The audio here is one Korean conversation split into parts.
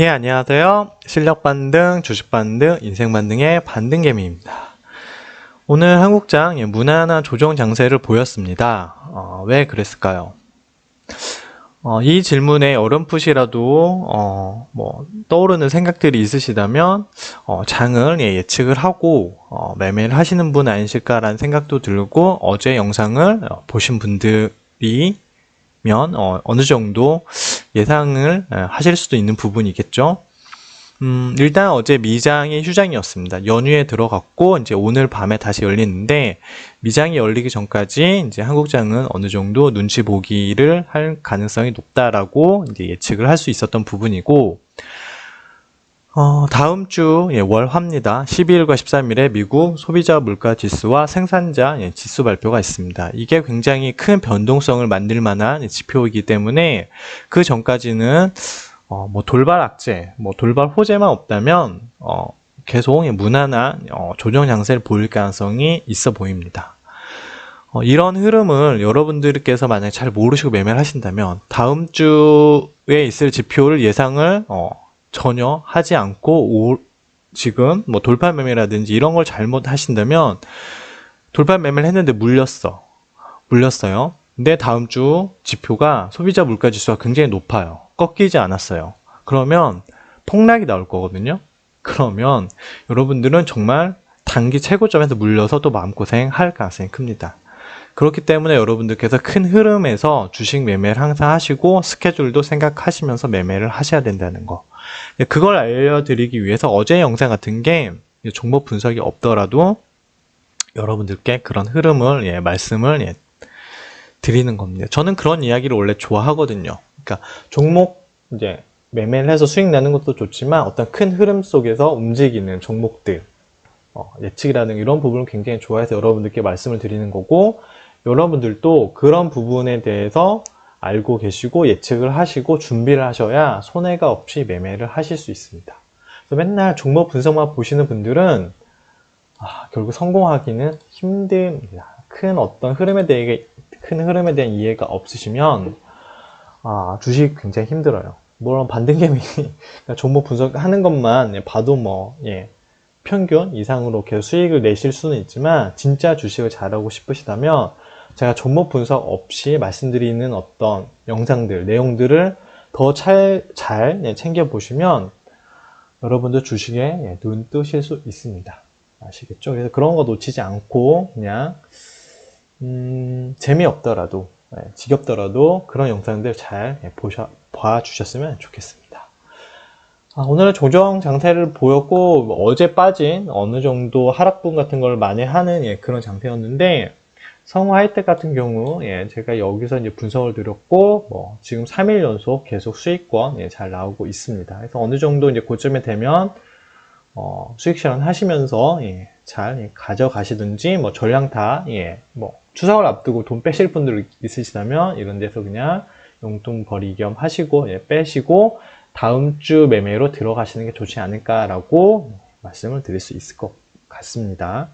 예, 안녕하세요. 실력 반등, 주식 반등, 인생 반등의 반등개미입니다. 오늘 한국장 예, 무난한 조정 장세를 보였습니다. 어, 왜 그랬을까요? 어, 이 질문에 어렴풋이라도 어, 뭐 떠오르는 생각들이 있으시다면 어, 장을 예, 예측을 하고 어, 매매를 하시는 분 아니실까라는 생각도 들고 어제 영상을 어, 보신 분들이 면 어, 어느 정도 예상을 어, 하실 수도 있는 부분이겠죠. 음, 일단 어제 미장이 휴장이었습니다. 연휴에 들어갔고 이제 오늘 밤에 다시 열리는데 미장이 열리기 전까지 이제 한국장은 어느 정도 눈치 보기를 할 가능성이 높다라고 이제 예측을 할 수 있었던 부분이고 어, 다음 주 예, 월화입니다. 12일과 13일에 미국 소비자 물가 지수와 생산자 예, 지수 발표가 있습니다. 이게 굉장히 큰 변동성을 만들 만한 예, 지표이기 때문에 그 전까지는 어, 뭐 돌발 악재, 뭐 돌발 호재만 없다면 어, 계속 예, 무난한 어, 조정 장세를 보일 가능성이 있어 보입니다. 어, 이런 흐름을 여러분들께서 만약 잘 모르시고 매매를 하신다면 다음 주에 있을 지표를 예상을 어, 전혀 하지 않고 오- 지금 뭐 돌파 매매라든지 이런 걸 잘못 하신다면 돌파 매매를 했는데 물렸어. 물렸어요. 근데 다음 주 지표가 소비자 물가 지수가 굉장히 높아요. 꺾이지 않았어요. 그러면 폭락이 나올 거거든요. 그러면 여러분들은 정말 단기 최고점에서 물려서 또 마음고생 할 가능성이 큽니다. 그렇기 때문에 여러분들께서 큰 흐름에서 주식 매매를 항상 하시고 스케줄도 생각하시면서 매매를 하셔야 된다는 거. 예, 그걸 알려드리기 위해서 어제 영상 같은 게 종목 분석이 없더라도 여러분들께 그런 흐름을 예, 말씀을 예, 드리는 겁니다. 저는 그런 이야기를 원래 좋아하거든요. 그러니까 종목 이제 매매를 해서 수익 내는 것도 좋지만 어떤 큰 흐름 속에서 움직이는 종목들 어, 예측이라는 이런 부분을 굉장히 좋아해서 여러분들께 말씀을 드리는 거고 여러분들도 그런 부분에 대해서 알고 계시고 예측을 하시고 준비를 하셔야 손해가 없이 매매를 하실 수 있습니다. 그래서 맨날 종목 분석만 보시는 분들은 아, 결국 성공하기는 힘듭니다. 큰 어떤 흐름에 대해 큰 흐름에 대한 이해가 없으시면 아, 주식 굉장히 힘들어요. 물론 반등개미 그러니까 종목 분석하는 것만 봐도 뭐 예, 평균 이상으로 계속 수익을 내실 수는 있지만 진짜 주식을 잘하고 싶으시다면 제가 종목 분석 없이 말씀드리는 어떤 영상들, 내용들을 더 잘잘 예, 챙겨 보시면 여러분들 주식에 예, 눈 뜨실 수 있습니다. 아시겠죠? 그래서 그런 거 놓치지 않고 그냥 음, 재미없더라도 예, 지겹더라도 그런 영상들 잘 예, 보셔 봐주셨으면 좋겠습니다. 아, 오늘은 조정 장세를 보였고 뭐 어제 빠진 어느 정도 하락분 같은 걸 만회하는 예, 그런 장세였는데 성우 하이텍 같은 경우 예, 제가 여기서 이제 분석을 드렸고 뭐 지금 3일 연속 계속 수익권 예, 잘 나오고 있습니다. 그래서 어느 정도 이제 고점에 되면 어, 수익 실현 하시면서 예, 잘 예, 가져가시든지 뭐 전량타 예, 뭐 추석을 앞두고 돈 빼실 분들 있으시다면 이런 데서 그냥 용돈 벌이 겸 하시고 예, 빼시고 다음 주 매매로 들어가시는 게 좋지 않을까라고 말씀을 드릴 수 있을 것 같습니다.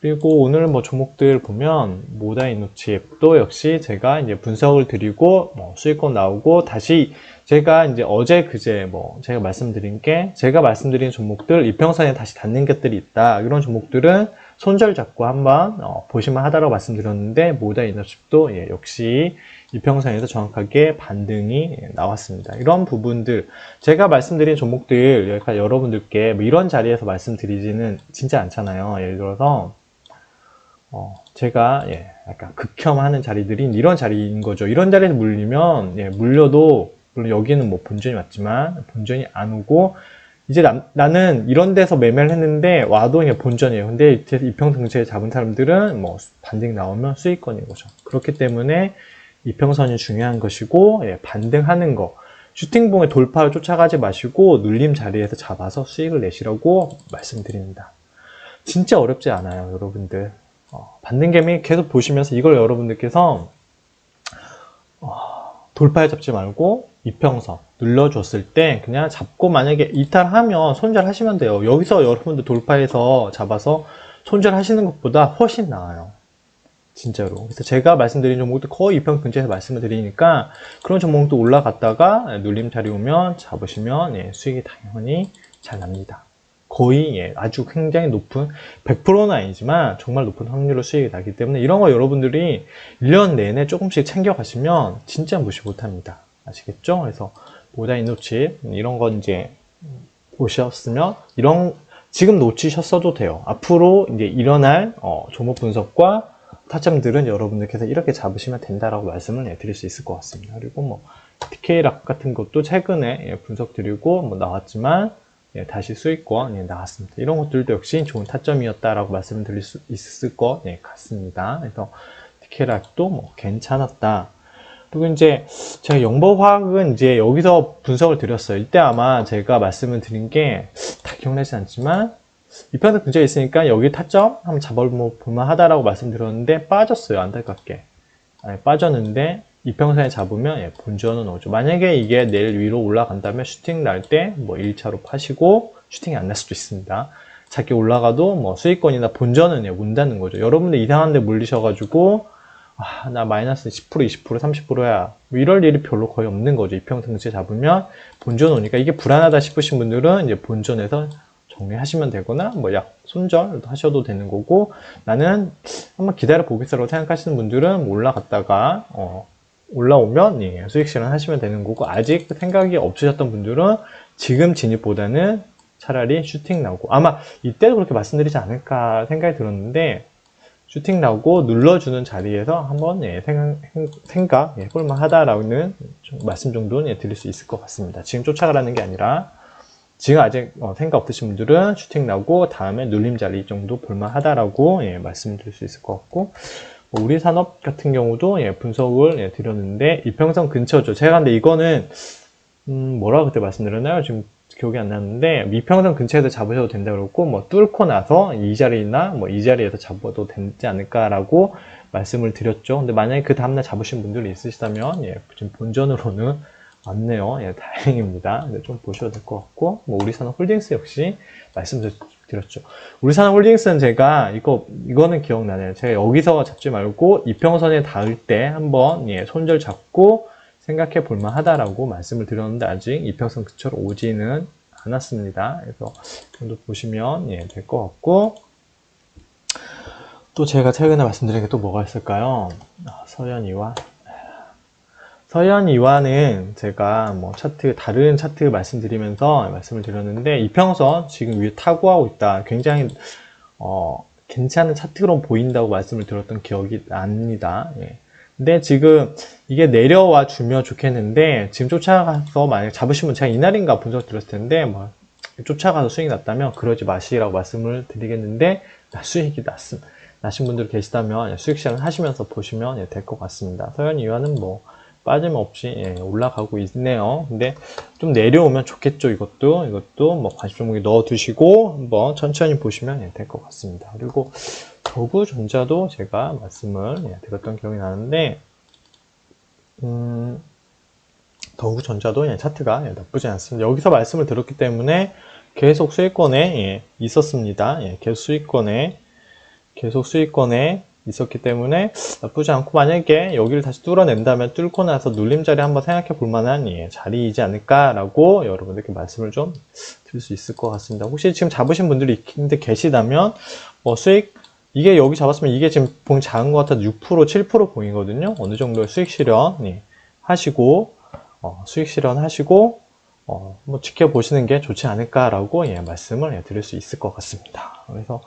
그리고 오늘 뭐 종목들 보면 모다이노치 앱도 역시 제가 이제 분석을 드리고 뭐 수익권 나오고 다시 제가 이제 어제 그제 뭐 제가 말씀드린 게 제가 말씀드린 종목들 이평선에 다시 닿는 것들이 있다 이런 종목들은 손절 잡고 한번 어, 보시면 하다라고 말씀드렸는데 모다이노치도 예, 역시 이평선에서 정확하게 반등이 예, 나왔습니다. 이런 부분들 제가 말씀드린 종목들 여러분들께 뭐 이런 자리에서 말씀드리지는 진짜 않잖아요. 예를 들어서 어, 제가 예, 약간 극혐하는 자리들이 이런 자리인 거죠. 이런 자리에서 물리면 예, 물려도 물론 여기는 뭐 본전이 왔지만 본전이 안 오고 이제 나, 나는 이런 데서 매매를 했는데 와도 그냥 본전이에요. 근데 이제 이평등치에 잡은 사람들은 뭐 반등 나오면 수익권인 거죠. 그렇기 때문에 이평선이 중요한 것이고 예, 반등하는 거 슈팅봉의 돌파를 쫓아가지 마시고 눌림 자리에서 잡아서 수익을 내시라고 말씀드립니다. 진짜 어렵지 않아요, 여러분들. 어, 반등개미 계속 보시면서 이걸 여러분들께서 어, 돌파에 잡지 말고 이평선 눌러줬을 때 그냥 잡고 만약에 이탈하면 손절하시면 돼요. 여기서 여러분들 돌파해서 잡아서 손절하시는 것보다 훨씬 나아요. 진짜로. 그래서 제가 말씀드린 종목도 거의 이평 근처에서 말씀을 드리니까 그런 종목도 올라갔다가 예, 눌림 자리 오면 잡으시면 예, 수익이 당연히 잘 납니다. 거의 예, 아주 굉장히 높은 100%는 아니지만 정말 높은 확률로 수익이 나기 때문에 이런 거 여러분들이 1년 내내 조금씩 챙겨 가시면 진짜 무시 못합니다. 아시겠죠? 그래서 모자인 놓치 이런 건 이제 보셨으면 이런 지금 놓치셨어도 돼요. 앞으로 이제 일어날 어, 종목 분석과 타점들은 여러분들께서 이렇게 잡으시면 된다라고 말씀을 예, 드릴 수 있을 것 같습니다. 그리고 뭐 TK락 같은 것도 최근에 예, 분석 드리고 뭐 나왔지만 예, 다시 수익권 예, 나왔습니다. 이런 것들도 역시 좋은 타점이었다라고 말씀을 드릴 수 있을 것 예, 같습니다. 그래서 TK락도 뭐 괜찮았다. 그리고 이제 제가 영법화학은 이제 여기서 분석을 드렸어요. 이때 아마 제가 말씀을 드린 게 다 기억나지 않지만 이평선 근처에 있으니까 여기 타점 한번 잡아볼만 하다라고 말씀드렸는데 빠졌어요. 안타깝게. 아니, 빠졌는데 이평선에 잡으면 예, 본전은 오죠. 만약에 이게 내일 위로 올라간다면 슈팅 날 때 뭐 1차로 파시고 슈팅이 안 날 수도 있습니다. 작게 올라가도 뭐 수익권이나 본전은 예, 문다는 거죠. 여러분들 이상한 데 물리셔가지고 아, 나 마이너스 10%, 20%, 30%야. 뭐 이럴 일이 별로 거의 없는 거죠. 근처에 잡으면 본전 오니까 이게 불안하다 싶으신 분들은 이제 본전에서 정리하시면 되거나 뭐 약 손절 하셔도 되는 거고 나는 한번 기다려 보겠어라고 생각하시는 분들은 뭐 올라갔다가 어, 올라오면 예, 수익 실현하시면 되는 거고 아직 생각이 없으셨던 분들은 지금 진입보다는 차라리 슈팅 나오고 아마 이때도 그렇게 말씀드리지 않을까 생각이 들었는데 슈팅 나오고 눌러주는 자리에서 한번 예, 생각, 생각 예, 해볼만 하다라는 좀 말씀 정도는 예, 드릴 수 있을 것 같습니다. 지금 쫓아가라는 게 아니라 지금 아직 어, 생각 없으신 분들은 슈팅 나오고 다음에 눌림 자리 정도 볼만 하다라고 예, 말씀드릴 수 있을 것 같고 뭐 우리 산업 같은 경우도 예, 분석을 예, 드렸는데 이평선 근처죠. 제가 근데 이거는 음, 뭐라고 그때 말씀드렸나요? 지금 기억이 안 나는데 미평선 근처에서 잡으셔도 된다 그러고 뭐 뚫고 나서 이 자리나 뭐 이 자리에서 잡아도 되지 않을까라고 말씀을 드렸죠. 근데 만약에 그 다음날 잡으신 분들이 있으시다면 예, 지금 본전으로는 맞네요. 예, 다행입니다. 근데 좀 보셔도 될 것 같고, 뭐, 우리 산업 홀딩스 역시 말씀드렸죠. 우리산업 홀딩스는 제가, 이거, 이거는 기억나네요. 제가 여기서 잡지 말고, 이평선에 닿을 때 한번, 예, 손절 잡고 생각해 볼만 하다라고 말씀을 드렸는데, 아직 이평선 근처로 오지는 않았습니다. 그래서, 정도 보시면, 예, 될 것 같고, 또 제가 최근에 말씀드린 게 또 뭐가 있을까요? 아, 서현이와 서현 이화는 제가 뭐 차트, 다른 차트 말씀드리면서 말씀을 드렸는데, 이평선 지금 위에 타구하고 있다. 굉장히, 어, 괜찮은 차트로 보인다고 말씀을 드렸던 기억이 납니다. 예. 근데 지금 이게 내려와 주면 좋겠는데, 지금 쫓아가서 만약 잡으시면 제가 이날인가 분석 드렸을 텐데, 뭐, 쫓아가서 수익이 났다면 그러지 마시라고 말씀을 드리겠는데, 나 수익이 났음. 나신 분들 계시다면 수익 실현 하시면서 보시면 예, 될것 같습니다. 서현 이화는 뭐, 빠짐없이 예, 올라가고 있네요. 근데 좀 내려오면 좋겠죠. 이것도 이것도 뭐 관심 종목에 넣어 두시고 한번 천천히 보시면 예, 될것 같습니다. 그리고 저구전자도 제가 말씀을 예, 드렸던 기억이 나는데 음, 더구전자도 예, 차트가 예, 나쁘지 않습니다. 여기서 말씀을 드렸기 때문에 계속 수익권에 예, 있었습니다. 예, 계속 수익권에 계속 수익권에 있었기 때문에 나쁘지 않고 만약에 여기를 다시 뚫어낸다면 뚫고 나서 눌림 자리 한번 생각해 볼 만한 예, 자리이지 않을까라고 여러분들께 말씀을 좀 드릴 수 있을 것 같습니다. 혹시 지금 잡으신 분들이 있는데 계시다면 뭐 수익 이게 여기 잡았으면 이게 지금 봉 작은 것 같아서 6% 7% 봉이거든요. 어느 정도의 수익 실현 예, 하시고 어, 수익 실현 하시고 어, 뭐 지켜보시는 게 좋지 않을까라고 예, 말씀을 예, 드릴 수 있을 것 같습니다. 그래서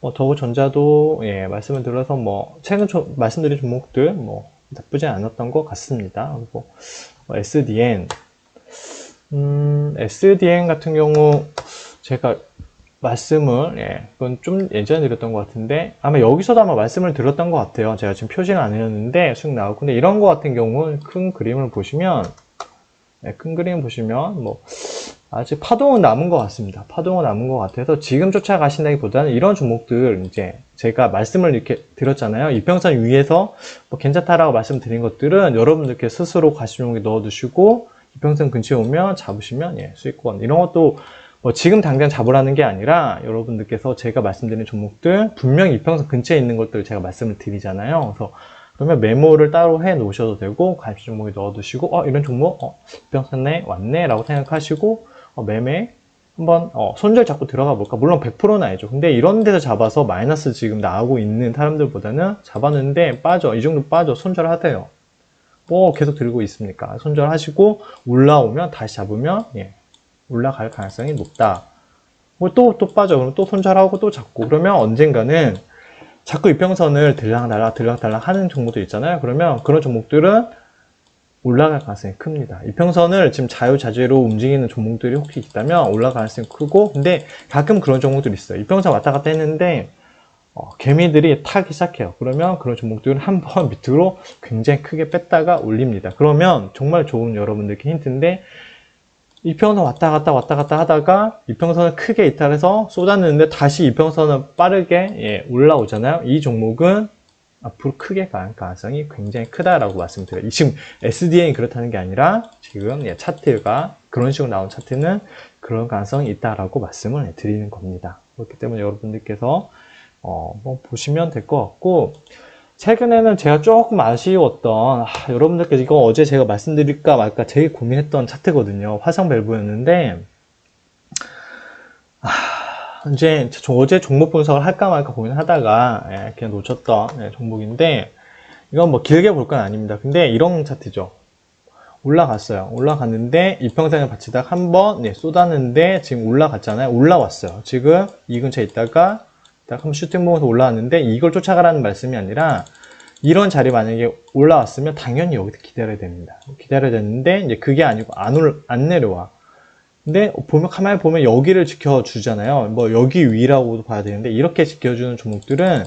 뭐 더구전자도 예, 말씀을 들어서 뭐 최근 조, 말씀드린 종목들 뭐 나쁘지 않았던 것 같습니다. 그리고 뭐 SDN 음, SDN 같은 경우 제가 말씀을 예, 그건 좀 예전에 드렸던 것 같은데 아마 여기서도 아마 말씀을 드렸던 것 같아요. 제가 지금 표시는 안 해놨는데 쑥 나오고 근데 이런 것 같은 경우 큰 그림을 보시면 예, 큰 그림 보시면 뭐 아직 파동은 남은 것 같습니다. 파동은 남은 것 같아서 지금 쫓아가신다기보다는 이런 종목들 이제 제가 말씀을 이렇게 드렸잖아요. 이평선 위에서 뭐 괜찮다라고 말씀드린 것들은 여러분들께 스스로 종목에 넣어두시고 이평선 근처에 오면 잡으시면 예, 수익권 이런 것도 뭐 지금 당장 잡으라는 게 아니라 여러분들께서 제가 말씀드린 종목들 분명히 이평선 근처에 있는 것들 제가 말씀을 드리잖아요. 그래서 그러면 메모를 따로 해 놓으셔도 되고 관심 종목에 넣어 두시고 어 이런 종목 어 이평선에 왔네 라고 생각하시고 어, 매매 한번 어, 손절 잡고 들어가 볼까? 물론 100%는 아니죠. 근데 이런 데서 잡아서 마이너스 지금 나오고 있는 사람들보다는 잡았는데 빠져 이 정도 빠져 손절하대요. 뭐 계속 들고 있습니까? 손절하시고 올라오면 다시 잡으면 예, 올라갈 가능성이 높다. 뭐또또 빠져 그럼 또 손절하고 또 잡고 그러면 언젠가는 자꾸 이평선을 들락달락 들락달락 하는 종목도 있잖아요. 그러면 그런 종목들은 올라갈 가능성이 큽니다. 이평선을 지금 자유자재로 움직이는 종목들이 혹시 있다면 올라갈 가능성이 크고 근데 가끔 그런 종목들이 있어요. 이평선 왔다 갔다 했는데 어, 개미들이 타기 시작해요. 그러면 그런 종목들은 한 번 밑으로 굉장히 크게 뺐다가 올립니다. 그러면 정말 좋은 여러분들께 힌트인데 이평선 왔다 갔다 왔다 갔다 하다가 이평선을 크게 이탈해서 쏟았는데 다시 이평선을 빠르게 예, 올라오잖아요. 이 종목은 앞으로 크게 갈 가능성이 굉장히 크다라고 말씀드려요. 지금 SDN이 그렇다는 게 아니라 지금 예, 차트가 그런 식으로 나온 차트는 그런 가능성이 있다라고 말씀을 드리는 겁니다. 그렇기 때문에 여러분들께서 어, 뭐 보시면 될 것 같고 최근에는 제가 조금 아쉬웠던 아, 여러분들께 이거 어제 제가 말씀드릴까 말까 제일 고민했던 차트거든요. 화상 밸브였는데 아, 이제 저 어제 종목 분석을 할까 말까 고민하다가 예, 그냥 놓쳤던 예, 종목인데 이건 뭐 길게 볼 건 아닙니다. 근데 이런 차트죠. 올라갔어요. 올라갔는데 이평선을 받치다가 한번 예, 쏟았는데 지금 올라갔잖아요. 올라왔어요. 지금 이 근처에 있다가 딱 한번 슈팅 보면서 올라왔는데 이걸 쫓아가라는 말씀이 아니라 이런 자리 만약에 올라왔으면 당연히 여기서 기다려야 됩니다. 기다려야 되는데 이제 그게 아니고 안, 올, 안 내려와. 근데 보면 가만히 보면 여기를 지켜주잖아요. 뭐 여기 위라고도 봐야 되는데 이렇게 지켜주는 종목들은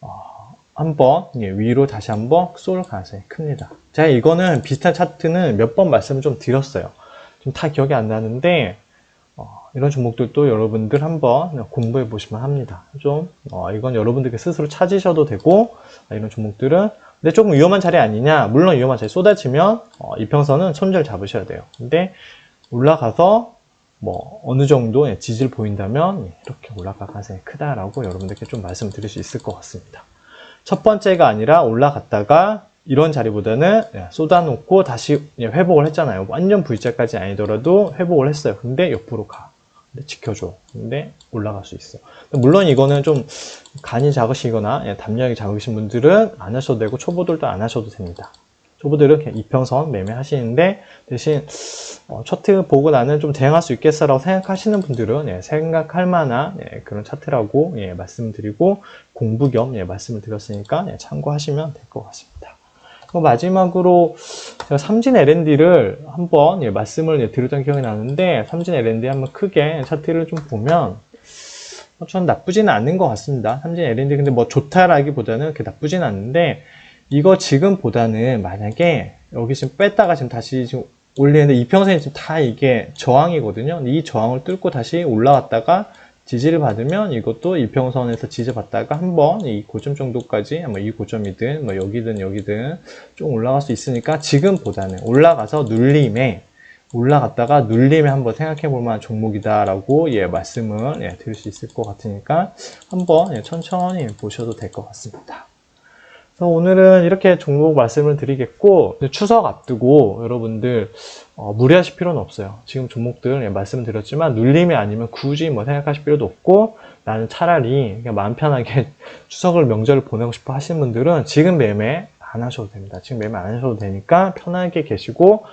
어, 한번 예, 위로 다시 한번 쏠 가능성이 큽니다. 제가 이거는 비슷한 차트는 몇 번 말씀을 좀 드렸어요. 좀다 기억이 안 나는데 어, 이런 종목들도 여러분들 한번 공부해 보시면 합니다. 좀 어, 이건 여러분들께 스스로 찾으셔도 되고 아, 이런 종목들은 근데 조금 위험한 자리 아니냐? 물론 위험한 자리 쏟아지면 어, 이평선은 손절 잡으셔야 돼요. 근데 올라가서 뭐 어느 정도 의 지지를 보인다면 예, 이렇게 올라갈 가능성이 크다라고 여러분들께 좀 말씀드릴 수 있을 것 같습니다. 첫 번째가 아니라 올라갔다가 이런 자리보다는 예, 쏟아놓고 다시 예, 회복을 했잖아요. 완전 V자까지 아니더라도 회복을 했어요. 근데 옆으로 가. 근데 지켜줘. 근데 올라갈 수 있어. 물론 이거는 좀 간이 작으시거나 예, 담력이 작으신 분들은 안 하셔도 되고 초보들도 안 하셔도 됩니다. 초보들은 그냥 이평선 매매하시는데 대신 어, 차트 보고 나는 좀 대응할 수 있겠어라고 생각하시는 분들은 예, 생각할 만한 예, 그런 차트라고 예, 말씀드리고 공부 겸 예, 말씀을 드렸으니까 예, 참고하시면 될 것 같습니다. 마지막으로 제가 삼진 L&D를 한번 예, 말씀을 예, 드렸던 기억이 나는데 삼진 L&D 한번 크게 차트를 좀 보면 어, 전 나쁘지는 않은 것 같습니다. 삼진 L&D 근데 뭐 좋다라기보다는 그렇게 나쁘진 않는데 이거 지금보다는 만약에 여기 지금 뺐다가 지금 다시 지금 올리는데 이평선이 지금 다 이게 저항이거든요. 이 저항을 뚫고 다시 올라왔다가 지지를 받으면 이것도 이평선에서 지지받다가 한번 이 고점 정도까지 뭐 이 고점이든 뭐 여기든 여기든 좀 올라갈 수 있으니까 지금보다는 올라가서 눌림에 올라갔다가 눌림에 한번 생각해 볼 만한 종목이다라고 예 말씀을 예, 드릴 수 있을 것 같으니까 한번 예, 천천히 보셔도 될 것 같습니다. 오늘은 이렇게 종목 말씀을 드리겠고 추석 앞두고 여러분들 어, 무리하실 필요는 없어요. 지금 종목들 예, 말씀드렸지만 눌림이 아니면 굳이 뭐 생각하실 필요도 없고 나는 차라리 그냥 마음 편하게 추석을 명절을 보내고 싶어 하시는 분들은 지금 매매 안 하셔도 됩니다. 지금 매매 안 하셔도 되니까 편하게 계시고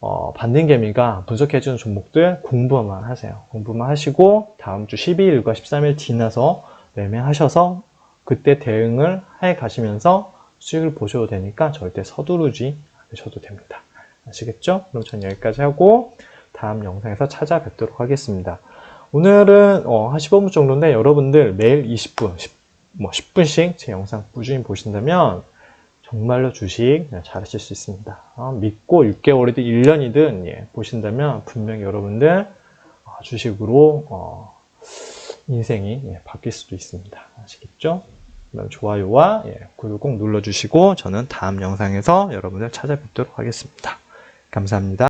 어, 반등개미가 분석해주는 종목들 공부만 하세요. 공부만 하시고 다음 주 12일과 13일 지나서 매매하셔서 그때 대응을 해 가시면서 수익을 보셔도 되니까 절대 서두르지 않으셔도 됩니다. 아시겠죠? 그럼 전 여기까지 하고 다음 영상에서 찾아뵙도록 하겠습니다. 오늘은 어, 한 15분 정도인데 여러분들 매일 20분, 10, 뭐 10분씩 제 영상 꾸준히 보신다면 정말로 주식 잘하실 수 있습니다. 어, 믿고 6개월이든 1년이든 예, 보신다면 분명히 여러분들 어, 주식으로 어, 인생이 예, 바뀔 수도 있습니다. 아시겠죠? 좋아요와 예, 구독 꼭 눌러주시고 저는 다음 영상에서 여러분들 찾아뵙도록 하겠습니다. 감사합니다.